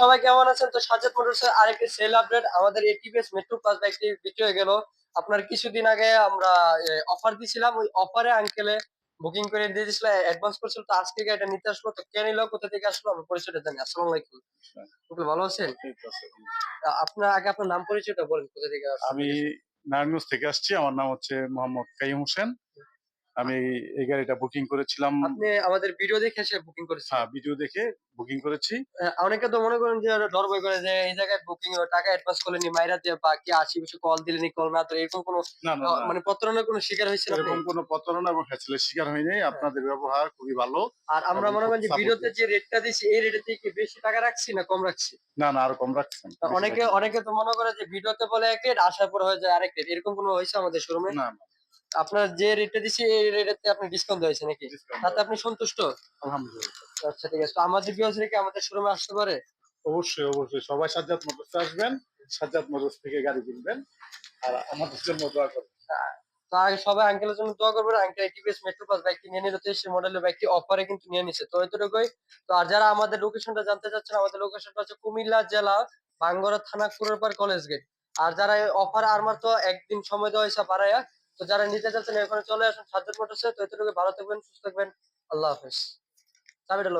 সবাই কেমন আছেন? তো সাজাদ আরেকটি সেল আপডেট আমাদের এই টিভিএস মেট্রো প্লাস বাইকটি বিক্রি হয়ে গেল। আপনার কিছুদিন আগে আমরা অফার দিছিলাম ওই অফারে আঙ্কেলে বুকিং করে দিয়ে দিয়েছিল অ্যাডভান্স করছিল। তো আজকে এটা নিতে আসলো। তো কে নিল? কোথা থেকে আসলো? আমরা পরিচয়টা জানি। আসসালামু আলাইকুম। ভালো আছেন? আপনার আগে আপনার নাম পরিচয়টা বলেন কোথা থেকে আমি নারায়ণগঞ্জ থেকে আসছি। আমার নাম হচ্ছে মোহাম্মদ কাইম হোসেন। আমি এই গাড়িটা বুকিং করেছিলাম। আপনি আমাদের ভিডিও দেখে এসে বুকিং করেছেন হ্যাঁ ভিডিও দেখে বুকিং করেছি। অনেকে তো মনে করেন যে ডর ভয় করে যে এই জায়গায় বুকিং টাকা অ্যাডভান্স করলেনি মাইরা দিয়ে বা কি আশি বছর কল দিলেনি কল না তো এরকম কোনো না না না, মানে প্রতারণার কোনো শিকার হয়েছে না এরকম? কোনো প্রতারণা এবং হ্যাসেলের শিকার হয়নি। আপনাদের ব্যবহার খুবই ভালো আর আমরা মনে করেন যে ভিডিওতে। যে রেটটা দিছি এই রেটে থেকে বেশি টাকা রাখছি না কম রাখছি? না না আরও কম রাখছেন। অনেকে অনেকে তো মনে করে যে ভিডিওতে বলে এক রেট আসার পর হয়ে যায় আরেক রেট এরকম কোনো হয়েছে আমাদের শোরুমে না না। আপনার যে রেটটা দিছি এই রেটে আপনি ডিসকাউন্ট হয়েছে নাকি? তাতে আপনি সন্তুষ্ট? আলহামদুলিল্লাহ। আচ্ছা ঠিক আছে। তো আমাদের ভিউয়ার্স কি আমাদের শোরুমে আসতে পারে? অবশ্যই অবশ্যই। সবাই সাজ্জাদ মোটরসে আসবেন সাজ্জাদ মোটরস থেকে গাড়ি কিনবেন আর আমাদের জন্য দোয়া করবেন। তো আগে সবাই আঙ্কেলের জন্য দোয়া করবেন। আঙ্কেল টিভিএস মেট্রো প্লাস বাইকটি নিয়ে নিল তেইশ মডেলের বাইকটি অফারে কিন্তু নিয়ে নিছে। তো এতটুকুই। তো আর যারা আমাদের লোকেশনটা জানতে চাচ্ছেন আমাদের লোকেশনটা হচ্ছে কুমিল্লা জেলা বাঙ্গরা থানা কুরোরপার কলেজ গেট আর যারা অফার আর মাত্র একদিন সময় দেওয়া হয়েছে বাড়াইয়া তো যারা নিতে চাচ্ছেন, এখানে চলে আসুন। সাজ্জাদ মোটরসে। তো এতটুকু ভালো থাকবেন, সুস্থ থাকবেন। আল্লাহ হাফেজ। চাবিটা।